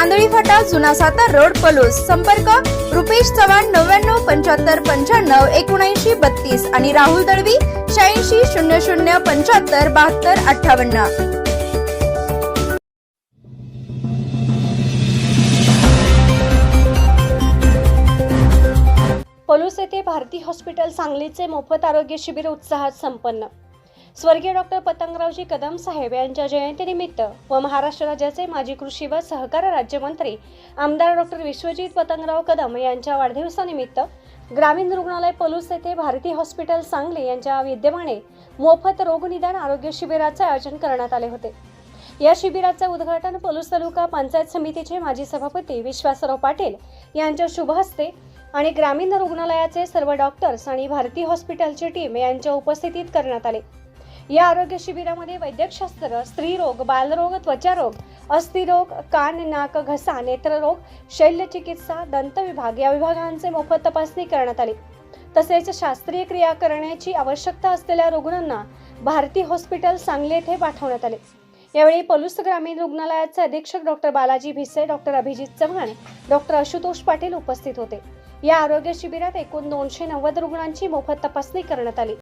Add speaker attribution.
Speaker 1: Andhali फाटा जुना Satara road Palus. संपर्क रुपेश चव्हाण नव्याण्णव पंच्याहत्तर पंच्याण्णव एकोणऐंशी बत्तीस आणि राहुल दळवी शहाऐंशी शून्य शून्य पंच्याहत्तर बहात्तर अठ्ठावन्न.
Speaker 2: पलूस येथे भारती हॉस्पिटल सांगलीचे मोफत आरोग्य शिबिर उत्साहात संपन्न. स्वर्गीय डॉक्टर पतंगरावजी कदम साहेब यांच्या जयंतीनिमित्त व महाराष्ट्र राज्याचे माजी कृषी व सहकार राज्यमंत्री आमदार डॉक्टर विश्वजित पतंगराव कदम यांच्या वाढदिवसानिमित्त ग्रामीण रुग्णालय पलूस येथे भारती हॉस्पिटल सांगली यांच्या विद्यमाने मोफत रोगनिदान आरोग्य शिबिराचे आयोजन करण्यात आले होते. या शिबिराचे उद्घाटन पलूस तालुका पंचायत समितीचे माजी सभापती विश्वासराव पाटील यांच्या शुभ हस्ते आणि ग्रामीण रुग्णालयाचे सर्व डॉक्टर्स आणि भारती हॉस्पिटलची टीम यांच्या उपस्थितीत करण्यात आले. या आरोग्य शिबिरामध्ये वैद्यकशास्त्र स्त्रीरोग बालरोग त्वचारोग अस्थिरोग कान नाक घसा नेत्ररोग शल्यचिकित्सा दंत विभाग या विभागांचे मोफत तपासणी करण्यात आली. तसेच शास्त्रीय क्रिया करण्याची आवश्यकता असलेल्या रुग्णांना भारती हॉस्पिटल सांगली येथे पाठवण्यात आले. यावेळी पलूस ग्रामीण रुग्णालयाचे अधीक्षक doctor Balaji Bhise doctor Abhijit Chavan doctor Ashutosh Patil उपस्थित होते. या आरोग्य शिबिरात एकूण दोनशे नव्वद रुग्णांची मोफत तपासणी करण्यात आली.